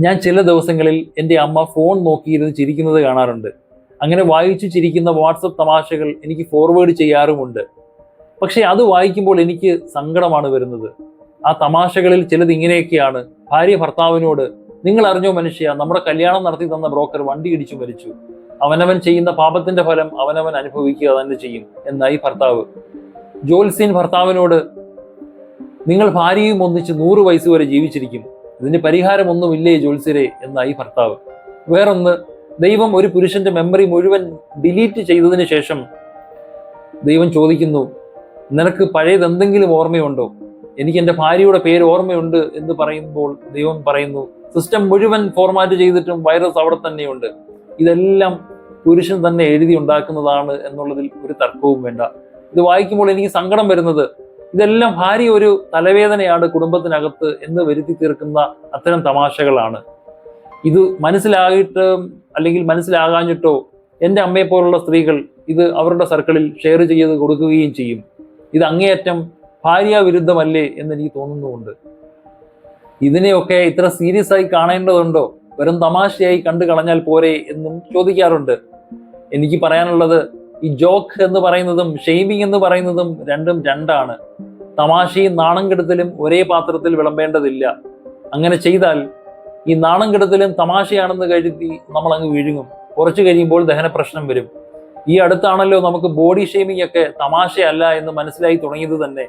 ഞാൻ ചില ദിവസങ്ങളിൽ എന്റെ അമ്മ ഫോൺ നോക്കിയിരുന്ന് ചിരിക്കുന്നത് കാണാറുണ്ട്. അങ്ങനെ വായിച്ചു ചിരിക്കുന്ന വാട്സപ്പ് തമാശകൾ എനിക്ക് ഫോർവേഡ് ചെയ്യാറുമുണ്ട്. പക്ഷേ അത് വായിക്കുമ്പോൾ എനിക്ക് സങ്കടമാണ് വരുന്നത്. ആ തമാശകളിൽ ചിലത് ഇങ്ങനെയൊക്കെയാണ്. ഭാര്യ ഭർത്താവിനോട് നിങ്ങൾ അറിഞ്ഞോ മനുഷ്യ നമ്മുടെ കല്യാണം നടത്തി തന്ന ബ്രോക്കർ വണ്ടി ഇടിച്ചു മരിച്ചു. അവനവൻ ചെയ്യുന്ന പാപത്തിന്റെ ഫലം അവനവൻ അനുഭവിക്കുക തന്നെ ചെയ്യും എന്നായി ഭർത്താവ്. ജോത്സ്യൻ ഭർത്താവിനോട് നിങ്ങൾ ഭാര്യയും ഒന്നിച്ച് നൂറ് വയസ്സ് വരെ ജീവിച്ചിരിക്കും. ഇതിന് പരിഹാരമൊന്നുമില്ലേ ജോത്സ്യരെ എന്നായി ഭർത്താവ്. വേറൊന്ന് ദൈവം ഒരു പുരുഷന്റെ മെമ്മറി മുഴുവൻ ഡിലീറ്റ് ചെയ്തതിന് ശേഷം ദൈവം ചോദിക്കുന്നു നിനക്ക് പഴയത് എന്തെങ്കിലും ഓർമ്മയുണ്ടോ? എനിക്ക് എന്റെ ഭാര്യയുടെ പേര് ഓർമ്മയുണ്ട് എന്ന് പറയുമ്പോൾ ദൈവം പറയുന്നു സിസ്റ്റം മുഴുവൻ ഫോർമാറ്റ് ചെയ്തിട്ടും വൈറസ് അവിടെ തന്നെയുണ്ട്. ഇതെല്ലാം പുരുഷൻ തന്നെ എഴുതി ഉണ്ടാക്കുന്നതാണ് എന്നുള്ളതിൽ ഒരു തർക്കവും വേണ്ട. ഇത് വായിക്കുമ്പോൾ എനിക്ക് സങ്കടം വരുന്നത് ഇതെല്ലാം ഭാര്യ ഒരു തലവേദനയാണ് കുടുംബത്തിനകത്ത് എന്ന് വരുത്തി തീർക്കുന്ന അത്തരം തമാശകളാണ്. ഇത് മനസ്സിലായിട്ട് അല്ലെങ്കിൽ മനസ്സിലാകാഞ്ഞിട്ടോ എന്റെ അമ്മയെ പോലുള്ള സ്ത്രീകൾ ഇത് അവരുടെ സർക്കിളിൽ ഷെയർ ചെയ്ത് കൊടുക്കുകയും ചെയ്യും. ഇത് അങ്ങേയറ്റം ഭാര്യ വിരുദ്ധമല്ലേ എന്ന് എനിക്ക് തോന്നുന്നുമുണ്ട്. ഇതിനെയൊക്കെ ഇത്ര സീരിയസ് ആയി കാണേണ്ടതുണ്ടോ? വെറും തമാശയായി കണ്ടു കളഞ്ഞാൽ പോരെ എന്നും ചോദിക്കാറുണ്ട്. എനിക്ക് പറയാനുള്ളത് ഈ ജോക്ക് എന്ന് പറയുന്നതും ഷെയ്മിങ് എന്ന് പറയുന്നതും രണ്ടും രണ്ടാണ്. തമാശയും നാണം കെടുത്തലും ഒരേ പാത്രത്തിൽ വിളമ്പേണ്ടതില്ല. അങ്ങനെ ചെയ്താൽ ഈ നാണം കെടുത്തലും തമാശയാണെന്ന് കരുതി നമ്മൾ അങ്ങ് വിഴുങ്ങും. കുറച്ചു കഴിയുമ്പോൾ ദഹന പ്രശ്നം വരും. ഈ അടുത്താണല്ലോ നമുക്ക് ബോഡി ഷെയ്മിങ് ഒക്കെ തമാശയല്ല എന്ന് മനസ്സിലായി തുടങ്ങിയത് തന്നെ.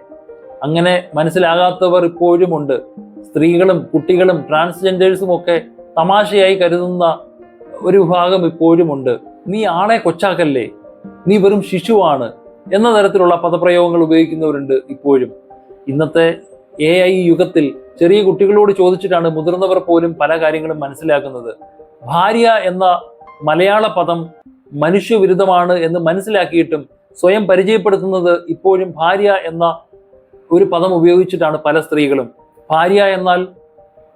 അങ്ങനെ മനസ്സിലാകാത്തവർ ഇപ്പോഴും ഉണ്ട്. സ്ത്രീകളും കുട്ടികളും ട്രാൻസ്ജെൻഡേഴ്സും ഒക്കെ തമാശയായി കരുതുന്ന ഒരു വിഭാഗം ഇപ്പോഴും ഉണ്ട്. നീ ആളെ കൊച്ചാക്കല്ലേ? നീ വെറും ശിശുവാണ് എന്ന തരത്തിലുള്ള പദപ്രയോഗങ്ങൾ ഉപയോഗിക്കുന്നവരുണ്ട് ഇപ്പോഴും. ഇന്നത്തെ എ ഐ യുഗത്തിൽ ചെറിയ കുട്ടികളോട് ചോദിച്ചിട്ടാണ് മുതിർന്നവർ പോലും പല കാര്യങ്ങളും മനസ്സിലാക്കുന്നത്. ഭാര്യ എന്ന മലയാള പദം മനുഷ്യവിരുദ്ധമാണ് എന്ന് മനസ്സിലാക്കിയിട്ടും സ്വയം പരിചയപ്പെടുത്തുന്നത് ഇപ്പോഴും ഭാര്യ എന്ന ഒരു പദം ഉപയോഗിച്ചിട്ടാണ് പല സ്ത്രീകളും. ഭാര്യ എന്നാൽ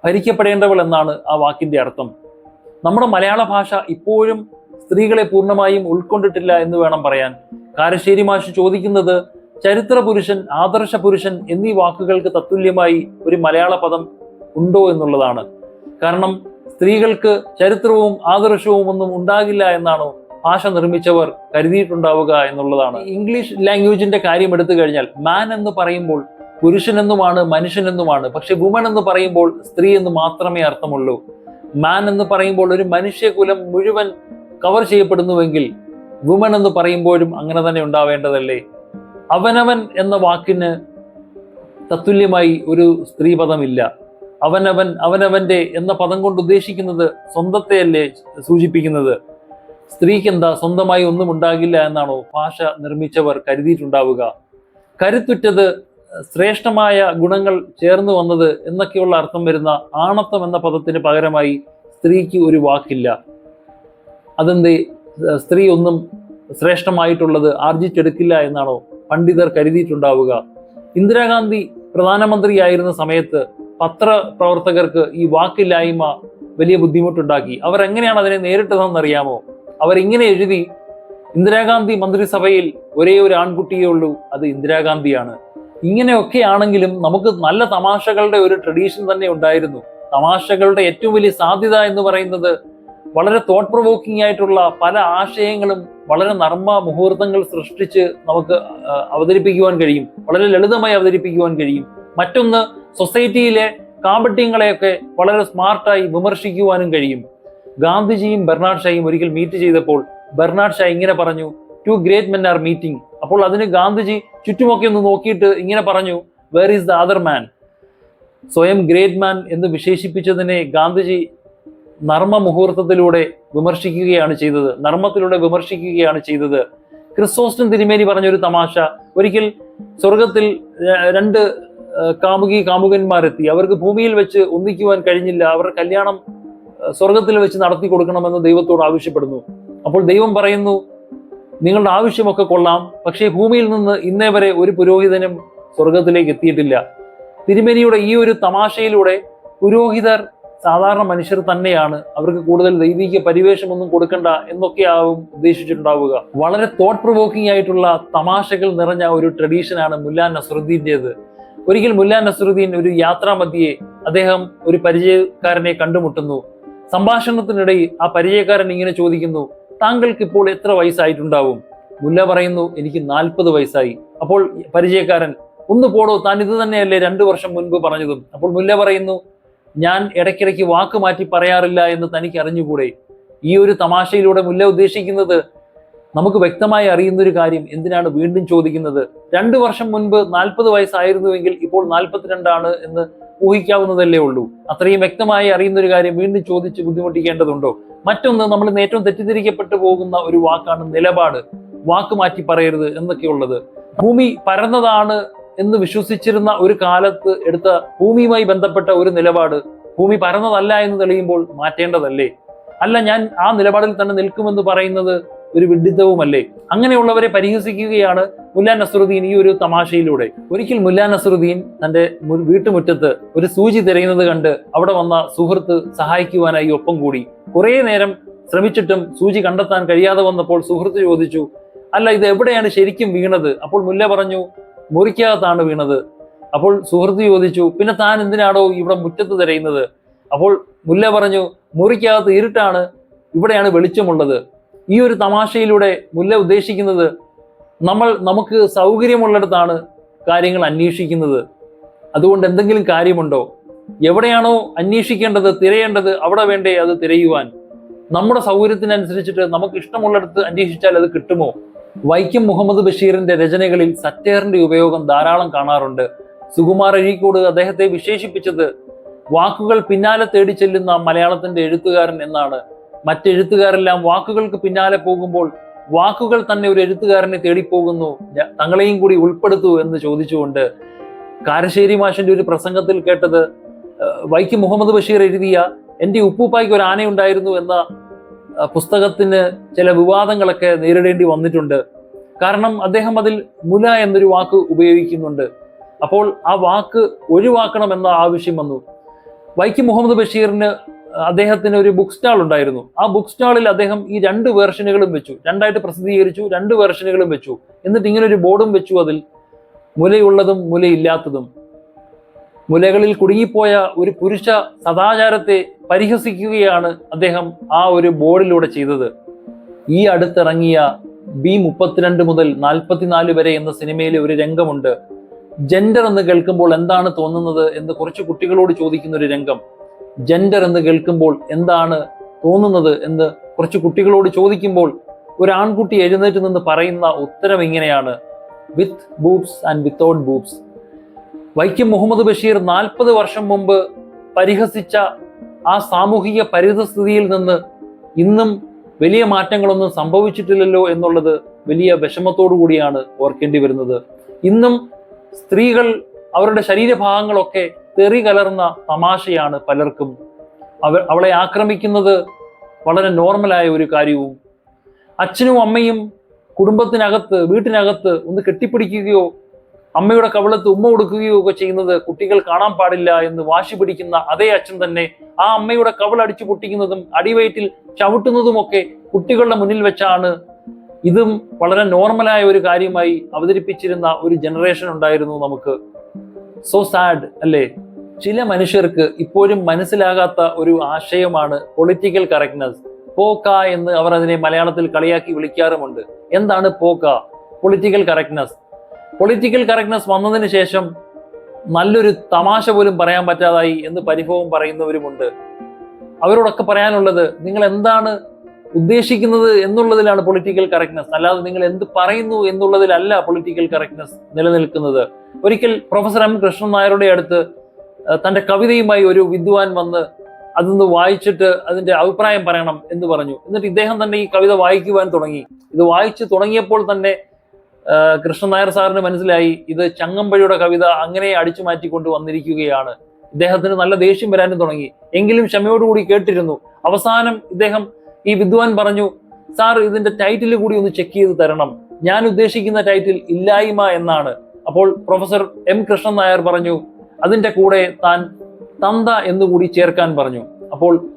ഭരിക്കപ്പെടേണ്ടവൾ എന്നാണ് ആ വാക്കിന്റെ അർത്ഥം. നമ്മുടെ മലയാള ഭാഷ ഇപ്പോഴും സ്ത്രീകളെ പൂർണമായും ഉൾക്കൊണ്ടിട്ടില്ല എന്ന് വേണം പറയാൻ. കാരശ്ശേരി മാഷ് ചോദിക്കുന്നത് ചരിത്ര പുരുഷൻ ആദർശ പുരുഷൻ എന്നീ വാക്കുകൾക്ക് തത്തുല്യമായി ഒരു മലയാള പദം ഉണ്ടോ എന്നുള്ളതാണ്. കാരണം സ്ത്രീകൾക്ക് ചരിത്രവും ആദർശവും ഒന്നും ഉണ്ടാകില്ല എന്നാണോ ഭാഷ നിർമ്മിച്ചവർ കരുതിയിട്ടുണ്ടാവുക എന്നുള്ളതാണ്. ഇംഗ്ലീഷ് ലാംഗ്വേജിന്റെ കാര്യം എടുത്തു കഴിഞ്ഞാൽ മാൻ എന്ന് പറയുമ്പോൾ പുരുഷനെന്നുമാണ് മനുഷ്യനെന്നുമാണ് പക്ഷെ വുമൺ എന്ന് പറയുമ്പോൾ സ്ത്രീ എന്ന് മാത്രമേ അർത്ഥമുള്ളൂ. മാൻ എന്ന് പറയുമ്പോൾ ഒരു മനുഷ്യകുലം മുഴുവൻ കവർ ചെയ്യപ്പെടുന്നുവെങ്കിൽ വുമൺ എന്ന് പറയുമ്പോഴും അങ്ങനെ തന്നെ ഉണ്ടാവേണ്ടതല്ലേ? അവനവൻ എന്ന വാക്കിന് തത്തുല്യമായി ഒരു സ്ത്രീപദമില്ല അവനവൻ അവനവന്റെ എന്ന പദം കൊണ്ട് ഉദ്ദേശിക്കുന്നത് സ്വന്തത്തെയല്ലേ സൂചിപ്പിക്കുന്നത്? സ്ത്രീക്ക് എന്താ സ്വന്തമായി ഒന്നും ഉണ്ടാകില്ല എന്നാണോ ഭാഷ നിർമ്മിച്ചവർ കരുതിയിട്ടുണ്ടാവുക. കരുത്തുറ്റത് ശ്രേഷ്ഠമായ ഗുണങ്ങൾ ചേർന്നു വന്നത് എന്നൊക്കെയുള്ള അർത്ഥം വരുന്ന ആണത്വം എന്ന പദത്തിന് പകരമായി സ്ത്രീക്ക് ഒരു വാക്കില്ല. അതെന്തേ സ്ത്രീ ഒന്നും ശ്രേഷ്ഠമായിട്ടുള്ളത് ആർജിച്ചെടുക്കില്ല എന്നാണോ പണ്ഡിതർ കരുതിയിട്ടുണ്ടാവുക. ഇന്ദിരാഗാന്ധി പ്രധാനമന്ത്രിയായിരുന്ന സമയത്ത് പത്രപ്രവർത്തകർക്ക് ഈ വാക്കില്ലായ്മ വലിയ ബുദ്ധിമുട്ടുണ്ടാക്കി. അവർ എങ്ങനെയാണ് അതിനെ നേരിട്ടതെന്നറിയാമോ? അവരിങ്ങനെ എഴുതി ഇന്ദിരാഗാന്ധി മന്ത്രിസഭയിൽ ഒരേ ഒരു ആൺകുട്ടിയേ ഉള്ളൂ അത് ഇന്ദിരാഗാന്ധിയാണ്. ഇങ്ങനെയൊക്കെ ആണെങ്കിലും നമുക്ക് നല്ല തമാശകളുടെ ഒരു ട്രഡീഷൻ തന്നെ ഉണ്ടായിരുന്നു. തമാശകളുടെ ഏറ്റവും വലിയ സാധ്യത എന്ന് പറയുന്നത് വളരെ തോട്ട് പ്രൊവോക്കിംഗ് ആയിട്ടുള്ള പല ആശയങ്ങളും വളരെ നർമ്മ മുഹൂർത്തങ്ങൾ സൃഷ്ടിച്ച് നമുക്ക് അവതരിപ്പിക്കുവാൻ കഴിയും. വളരെ ലളിതമായി അവതരിപ്പിക്കുവാൻ കഴിയും. മറ്റൊന്ന് സൊസൈറ്റിയിലെ കാമ്പട്യങ്ങളെയൊക്കെ വളരെ സ്മാർട്ടായി വിമർശിക്കുവാനും കഴിയും. ഗാന്ധിജിയും ബെർണാഡ് ഷായും ഒരിക്കൽ മീറ്റ് ചെയ്തപ്പോൾ ബെർണാഡ് ഷാ ഇങ്ങനെ പറഞ്ഞു two great men are meeting അപ്പോൾ അതിന് ഗാന്ധിജി ചുറ്റുമൊക്കെ ഒന്ന് നോക്കിയിട്ട് ഇങ്ങനെ പറഞ്ഞു where is the other man സ്വയം ഗ്രേറ്റ് മാൻ എന്ന് വിശേഷിപ്പിച്ചതിനെ ഗാന്ധിജി നർമ്മ മുഹൂർത്തത്തിലൂടെ വിമർശിക്കുകയാണ് ചെയ്തത് നർമ്മത്തിലൂടെ വിമർശിക്കുകയാണ് ചെയ്തത്. ക്രിസ്തോസ്റ്റൻ തിരുമേനി പറഞ്ഞൊരു തമാശ ഒരിക്കൽ സ്വർഗത്തിൽ രണ്ട് കാമുകി കാമുകന്മാരെത്തി. അവർക്ക് ഭൂമിയിൽ വെച്ച് ഒന്നിക്കുവാൻ കഴിഞ്ഞില്ല. അവരുടെ കല്യാണം സ്വർഗത്തിൽ വെച്ച് നടത്തി കൊടുക്കണമെന്ന് ദൈവത്തോട് ആവശ്യപ്പെടുന്നു. അപ്പോൾ ദൈവം പറയുന്നു നിങ്ങളുടെ ആവശ്യമൊക്കെ കൊള്ളാം. പക്ഷേ ഭൂമിയിൽ നിന്ന് ഇന്നേ വരെ ഒരു പുരോഹിതനും സ്വർഗത്തിലേക്ക് എത്തിയിട്ടില്ല. തിരുമേനിയുടെ ഈ ഒരു തമാശയിലൂടെ പുരോഹിതർ സാധാരണ മനുഷ്യർ തന്നെയാണ് അവർക്ക് കൂടുതൽ ദൈവിക പരിവേഷമൊന്നും കൊടുക്കണ്ട എന്നൊക്കെയാവും ഉദ്ദേശിച്ചിട്ടുണ്ടാവുക. വളരെ തോട്ട് പ്രൊവോക്കിംഗ് ആയിട്ടുള്ള തമാശകൾ നിറഞ്ഞ ഒരു ട്രഡീഷനാണ് മുല്ല നസറുദ്ദീന്റെത് ഒരിക്കൽ മുല്ല നസറുദ്ദീൻ ഒരു യാത്രാമധ്യേ അദ്ദേഹം ഒരു പരിചയക്കാരനെ കണ്ടുമുട്ടുന്നു. സംഭാഷണത്തിനിടയിൽ ആ പരിചയക്കാരൻ ഇങ്ങനെ ചോദിക്കുന്നു താങ്കൾക്ക് ഇപ്പോൾ എത്ര വയസ്സായിട്ടുണ്ടാവും? മുല്ല പറയുന്നു എനിക്ക് നാൽപ്പത് വയസ്സായി. അപ്പോൾ പരിചയക്കാരൻ ഒന്ന് പോടോ താൻ ഇത് തന്നെയല്ലേ രണ്ടു വർഷം മുൻപ് പറഞ്ഞതും? അപ്പോൾ മുല്ല പറയുന്നു ഞാൻ ഇടയ്ക്കിടയ്ക്ക് വാക്ക് മാറ്റി പറയാറില്ല എന്ന് തനിക്ക് അറിഞ്ഞുകൂടെ ഈ ഒരു തമാശയിലൂടെ മുല്ല ഉദ്ദേശിക്കുന്നത് നമുക്ക് വ്യക്തമായി അറിയുന്ന ഒരു കാര്യം എന്തിനാണ് വീണ്ടും ചോദിക്കുന്നത്? രണ്ടു വർഷം മുൻപ് നാൽപ്പത് വയസ്സായിരുന്നുവെങ്കിൽ ഇപ്പോൾ നാൽപ്പത്തിരണ്ടാണ് എന്ന് ഊഹിക്കാവുന്നതല്ലേ ഉള്ളൂ. അത്രയും വ്യക്തമായി അറിയുന്ന ഒരു കാര്യം വീണ്ടും ചോദിച്ച് ബുദ്ധിമുട്ടിക്കേണ്ടതുണ്ടോ? മറ്റൊന്ന് നമ്മൾ ഏറ്റവും തെറ്റിദ്ധരിക്കപ്പെട്ടു പോകുന്ന ഒരു വാക്കാണ് നിലപാട്. വാക്ക് മാറ്റി പറയരുത് എന്നൊക്കെ ഉള്ളത് ഭൂമി പരന്നതാണ് എന്ന് വിശ്വസിച്ചിരുന്ന ഒരു കാലത്ത് എടുത്ത ഭൂമിയുമായി ബന്ധപ്പെട്ട ഒരു നിലപാട് ഭൂമി പരന്നതല്ല എന്ന് തെളിയുമ്പോൾ മാറ്റേണ്ടതല്ലേ? അല്ല ഞാൻ ആ നിലപാടിൽ തന്നെ നിൽക്കുമെന്ന് പറയുന്നത് ഒരു വിഡിത്തവുമല്ലേ? അങ്ങനെയുള്ളവരെ പരിഹസിക്കുകയാണ് മുല്ല നസറുദ്ദീൻ ഈ ഒരു തമാശയിലൂടെ. ഒരിക്കൽ മുല്ല നസറുദ്ദീൻ തന്റെ വീട്ടുമുറ്റത്ത് ഒരു സൂചി തിരയുന്നത് കണ്ട് അവിടെ വന്ന സുഹൃത്ത് സഹായിക്കുവാനായി ഒപ്പം കൂടി. കുറേ നേരം ശ്രമിച്ചിട്ടും സൂചി കണ്ടെത്താൻ കഴിയാതെ വന്നപ്പോൾ സുഹൃത്ത് ചോദിച്ചു അല്ല ഇത് എവിടെയാണ് ശരിക്കും വീണത്? അപ്പോൾ മുല്ല പറഞ്ഞു മുറിക്കകത്താണ് വീണത്. അപ്പോൾ സുഹൃത്ത് ചോദിച്ചു പിന്നെ താൻ എന്തിനാണോ ഇവിടെ മുറ്റത്ത് തിരയുന്നത്? അപ്പോൾ മുല്ല പറഞ്ഞു മുറിക്കകത്ത് ഇരുട്ടാണ് ഇവിടെയാണ് വെളിച്ചമുള്ളത്. ഈ ഒരു തമാശയിലൂടെ മുല്ല ഉദ്ദേശിക്കുന്നത് നമ്മൾ നമുക്ക് സൗകര്യമുള്ളിടത്താണ് കാര്യങ്ങൾ അന്വേഷിക്കുന്നത്. അതുകൊണ്ട് എന്തെങ്കിലും കാര്യമുണ്ടോ? എവിടെയാണോ അന്വേഷിക്കേണ്ടത് തിരയേണ്ടത് അവിടെ വേണ്ടേ അത് തിരയുവാൻ? നമ്മുടെ സൗകര്യത്തിനനുസരിച്ചിട്ട് നമുക്ക് ഇഷ്ടമുള്ളിടത്ത് അന്വേഷിച്ചാൽ അത് കിട്ടുമോ? വൈക്കം മുഹമ്മദ് ബഷീറിന്റെ രചനകളിൽ സറ്റയറിന്റെ ഉപയോഗം ധാരാളം കാണാറുണ്ട്. സുകുമാർ അഴീക്കോട് അദ്ദേഹത്തെ വിശേഷിപ്പിച്ചത് വാക്കുകൾ പിന്നാലെ തേടി ചെല്ലുന്ന മലയാളത്തിന്റെ എഴുത്തുകാരൻ എന്നാണ്. മറ്റെഴുത്തുകാരെല്ലാം വാക്കുകൾക്ക് പിന്നാലെ പോകുമ്പോൾ വാക്കുകൾ തന്നെ ഒരു എഴുത്തുകാരനെ തേടിപ്പോകുന്നു. തങ്ങളെയും കൂടി ഉൾപ്പെടുത്തൂ എന്ന് ചോദിച്ചുകൊണ്ട് കാരശ്ശേരി മാഷിന്റെ ഒരു പ്രസംഗത്തിൽ കേട്ടത് വൈക്കം മുഹമ്മദ് ബഷീർ എഴുതിയ എന്റെ ഉപ്പൂപ്പായ്ക്ക് ഒരു ആനയുണ്ടായിരുന്നു എന്ന ആ, പുസ്തകത്തിന് ചില വിവാദങ്ങളൊക്കെ നേരിടേണ്ടി വന്നിട്ടുണ്ട്. കാരണം അദ്ദേഹം അതിൽ മുല എന്നൊരു വാക്ക് ഉപയോഗിക്കുന്നുണ്ട്. അപ്പോൾ ആ വാക്ക് ഒഴിവാക്കണം എന്ന ആവശ്യം വന്നു. വൈക്കം മുഹമ്മദ് ബഷീറിന് അദ്ദേഹത്തിന് ഒരു ബുക്ക് സ്റ്റാൾ ഉണ്ടായിരുന്നു. ആ ബുക്ക് സ്റ്റാളിൽ അദ്ദേഹം ഈ രണ്ട് വേർഷനുകളും വെച്ചു. രണ്ടായിട്ട് പ്രസിദ്ധീകരിച്ചു രണ്ട് വേർഷനുകളും വെച്ചു. എന്നിട്ട് ഇങ്ങനെ ഒരു ബോർഡും വെച്ചു അതിൽ. മുലയുള്ളതും മുലയില്ലാത്തതും. മുലകളിൽ കുടുങ്ങിപ്പോയ ഒരു പുരുഷ സദാചാരത്തെ പരിഹസിക്കുകയാണ് അദ്ദേഹം ആ ഒരു ബോർഡിലൂടെ ചെയ്തത്. ഈ അടുത്തിറങ്ങിയ ബി മുപ്പത്തിരണ്ട് മുതൽ നാൽപ്പത്തിനാല് വരെ എന്ന സിനിമയിലെ ഒരു രംഗമുണ്ട്. ജെൻഡർ എന്ന് കേൾക്കുമ്പോൾ എന്താണ് തോന്നുന്നത് എന്ന് കുറച്ച് കുട്ടികളോട് ചോദിക്കുന്ന ഒരു രംഗം. ജെൻഡർ എന്ന് കേൾക്കുമ്പോൾ എന്താണ് തോന്നുന്നത് എന്ന് കുറച്ച് കുട്ടികളോട് ചോദിക്കുമ്പോൾ ഒരു ആൺകുട്ടി എഴുന്നേറ്റ് നിന്ന് പറയുന്ന ഉത്തരം ഇങ്ങനെയാണ്. With boobs and without boobs Vaikom Muhammad Basheer നാൽപ്പത് വർഷം മുമ്പ് പരിഹസിച്ച ആ സാമൂഹിക പരിതസ്ഥിതിയിൽ നിന്ന് ഇന്നും വലിയ മാറ്റങ്ങളൊന്നും സംഭവിച്ചിട്ടില്ലല്ലോ എന്നുള്ളത് വലിയ വിഷമത്തോടു കൂടിയാണ് ഓർക്കേണ്ടി വരുന്നത്. ഇന്നും സ്ത്രീകൾ അവരുടെ ശരീരഭാഗങ്ങളൊക്കെ തെറി കലർന്ന തമാശയാണ് പലർക്കും. അവ അവളെ ആക്രമിക്കുന്നത് വളരെ നോർമലായ ഒരു കാര്യവും. അച്ഛനും അമ്മയും കുടുംബത്തിനകത്ത് വീട്ടിനകത്ത് ഒന്ന് കെട്ടിപ്പിടിക്കുകയോ അമ്മയുടെ കവളത്ത് ഉമ്മ കൊടുക്കുകയോ ഒക്കെ ചെയ്യുന്നത് കുട്ടികൾ കാണാൻ പാടില്ല എന്ന് വാശി പിടിക്കുന്ന അതേ അച്ഛൻ തന്നെ ആ അമ്മയുടെ കവൾ അടിച്ചു പൊട്ടിക്കുന്നതും അടിവയറ്റിൽ ചവിട്ടുന്നതുമൊക്കെ കുട്ടികളുടെ മുന്നിൽ വെച്ചാണ്. ഇതും വളരെ നോർമലായ ഒരു കാര്യമായി അവതരിപ്പിച്ചിരുന്ന ഒരു ജനറേഷൻ ഉണ്ടായിരുന്നു നമുക്ക്. സോ സാഡ് അല്ലേ? ചില മനുഷ്യർക്ക് ഇപ്പോഴും മനസ്സിലാകാത്ത ഒരു ആശയമാണ് പൊളിറ്റിക്കൽ കറക്റ്റ്നസ് പോക്ക എന്ന് അവർ അതിനെ മലയാളത്തിൽ കളിയാക്കി വിളിക്കാറുമുണ്ട്. എന്താണ് പോക്ക? പൊളിറ്റിക്കൽ കറക്റ്റ്നസ് പൊളിറ്റിക്കൽ കറക്റ്റ്നെസ് വന്നതിന് ശേഷം നല്ലൊരു തമാശ പോലും പറയാൻ പറ്റാതായി എന്ന് പരിഭവം പറയുന്നവരുമുണ്ട്. അവരോടൊക്കെ പറയാനുള്ളത് നിങ്ങൾ എന്താണ് ഉദ്ദേശിക്കുന്നത് എന്നുള്ളതിലാണ് പൊളിറ്റിക്കൽ കറക്റ്റ്നെസ് അല്ലാതെ നിങ്ങൾ എന്ത് പറയുന്നു എന്നുള്ളതിലല്ല പൊളിറ്റിക്കൽ കറക്റ്റ്നെസ് നിലനിൽക്കുന്നത്. ഒരിക്കൽ പ്രൊഫസർ എം കൃഷ്ണൻ നായരുടെ അടുത്ത് തന്റെ കവിതയുമായി ഒരു വിദ്വാൻ വന്ന് അതൊന്ന് വായിച്ചിട്ട് അതിന്റെ അഭിപ്രായം പറയണം എന്ന് പറഞ്ഞു. എന്നിട്ട് ഇദ്ദേഹം തന്നെ ഈ കവിത വായിക്കുവാൻ തുടങ്ങി. ഇത് വായിച്ചു തുടങ്ങിയപ്പോൾ തന്നെ കൃഷ്ണൻ നായർ സാറിന് മനസ്സിലായി ഇത് ചങ്ങമ്പഴിയുടെ കവിത അങ്ങനെ അടിച്ചു മാറ്റിക്കൊണ്ട് വന്നിരിക്കുകയാണ്. ഇദ്ദേഹത്തിന് നല്ല ദേഷ്യം വരാനും തുടങ്ങി. എങ്കിലും ക്ഷമയോടുകൂടി കേട്ടിരുന്നു. അവസാനം ഇദ്ദേഹം ഈ വിദ്വാൻ പറഞ്ഞു സാർ ഇതിന്റെ ടൈറ്റിൽ കൂടി ഒന്ന് ചെക്ക് ചെയ്ത് തരണം. ഞാൻ ഉദ്ദേശിക്കുന്ന ടൈറ്റിൽ ഇല്ലായ്മ എന്നാണ്. അപ്പോൾ പ്രൊഫസർ എം കൃഷ്ണൻ നായർ പറഞ്ഞു അതിന്റെ കൂടെ താൻ തന്ത എന്നുകൂടി ചേർക്കാൻ പറഞ്ഞു. അപ്പോൾ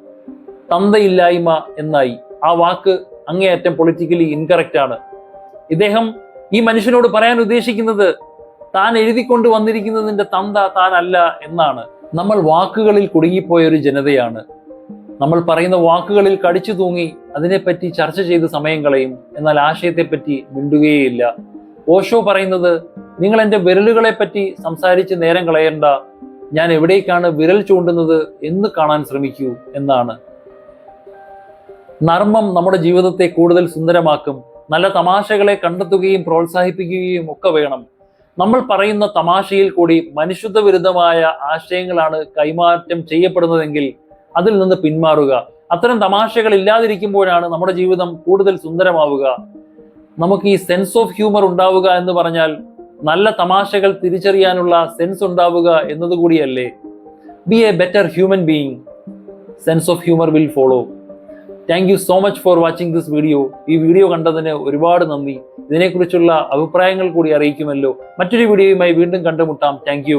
തന്തയില്ലായ്മ എന്നായി. ആ വാക്ക് അങ്ങേയറ്റം പൊളിറ്റിക്കലി ഇൻകറക്റ്റ് ആണ്. ഇദ്ദേഹം ഈ മനുഷ്യനോട് പറയാൻ ഉദ്ദേശിക്കുന്നത് താൻ എഴുതിക്കൊണ്ട് വന്നിരിക്കുന്നതിന്റെ തന്ത താനല്ല എന്നാണ്. നമ്മൾ വാക്കുകളിൽ കുടുങ്ങിപ്പോയ ഒരു ജനതയാണ്. നമ്മൾ പറയുന്ന വാക്കുകളിൽ കടിച്ചു തൂങ്ങി അതിനെപ്പറ്റി ചർച്ച ചെയ്ത് സമയം കളയും. എന്നാൽ ആശയത്തെപ്പറ്റി മിണ്ടുകയേയില്ല. ഓഷോ പറയുന്നത് നിങ്ങൾ എന്റെ വിരലുകളെ പറ്റി സംസാരിച്ച് നേരം കളയേണ്ട. ഞാൻ എവിടേക്കാണ് വിരൽ ചൂണ്ടുന്നത് എന്ന് കാണാൻ ശ്രമിക്കൂ എന്നാണ്. നർമ്മം നമ്മുടെ ജീവിതത്തെ കൂടുതൽ സുന്ദരമാക്കും. നല്ല തമാശകളെ കണ്ടെത്തുകയും പ്രോത്സാഹിപ്പിക്കുകയും ഒക്കെ വേണം. നമ്മൾ പറയുന്ന തമാശയിൽ കൂടി മനുഷ്യത്വ വിരുദ്ധമായ ആശയങ്ങളാണ് കൈമാറ്റം ചെയ്യപ്പെടുന്നതെങ്കിൽ അതിൽ നിന്ന് പിന്മാറുക. അത്തരം തമാശകൾ ഇല്ലാതിരിക്കുമ്പോഴാണ് നമ്മുടെ ജീവിതം കൂടുതൽ സുന്ദരമാവുക. നമുക്ക് ഈ സെൻസ് ഓഫ് ഹ്യൂമർ ഉണ്ടാവുക എന്ന് പറഞ്ഞാൽ നല്ല തമാശകൾ തിരിച്ചറിയാനുള്ള സെൻസ് ഉണ്ടാവുക എന്നതുകൂടിയല്ലേ? Be a better human being sense of humour will follow thank you so much for watching this video ഈ വീഡിയോ കണ്ടതിന് ഒരുപാട് നന്ദി. ഇതിനെക്കുറിച്ചുള്ള അഭിപ്രായങ്ങൾ കൂടി അറിയിക്കുമല്ലോ. മറ്റൊരു വീഡിയോയുമായി വീണ്ടും കണ്ടുമുട്ടാം. താങ്ക്